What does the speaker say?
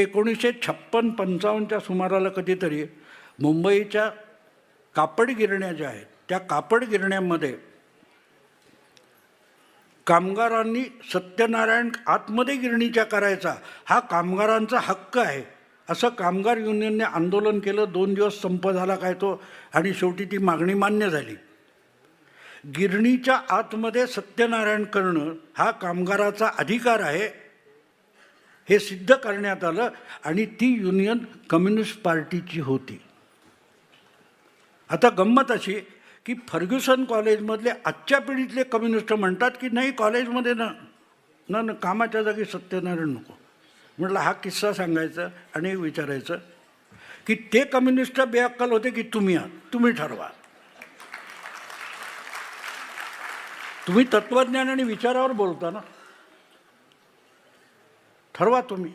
एकोणीसशे छप्पन पंचावन्नच्या सुमाराला कधीतरी मुंबईच्या कापड गिरण्या ज्या आहेत त्या कापड गिरण्यांमध्ये कामगारांनी सत्यनारायण आतमध्ये गिरणीच्या करायचा हा कामगारांचा हक्क आहे. असं कामगार युनियनने आंदोलन केलं दोन दिवस संप झाला काय तो आणि शेवटी ती मागणी मान्य झाली. गिरणीच्या आतमध्ये सत्यनारायण करणं हा कामगाराचा अधिकार आहे हे सिद्ध करण्यात आलं आणि ती युनियन कम्युनिस्ट पार्टीची होती. आता गंमत अशी की फर्ग्युसन कॉलेजमधले आजच्या पिढीतले कम्युनिस्ट म्हणतात की नाही कॉलेजमध्ये ना ना ना कामाच्या जागी सत्यनारायण नको. म्हटलं हा किस्सा सांगायचा आणि विचारायचं की ते कम्युनिस्ट बेअक्कल होते की तुम्ही आहात तुम्ही ठरवा. तुम्ही तत्त्वज्ञान आणि विचारावर बोलता ना. ठरवा तुम्ही.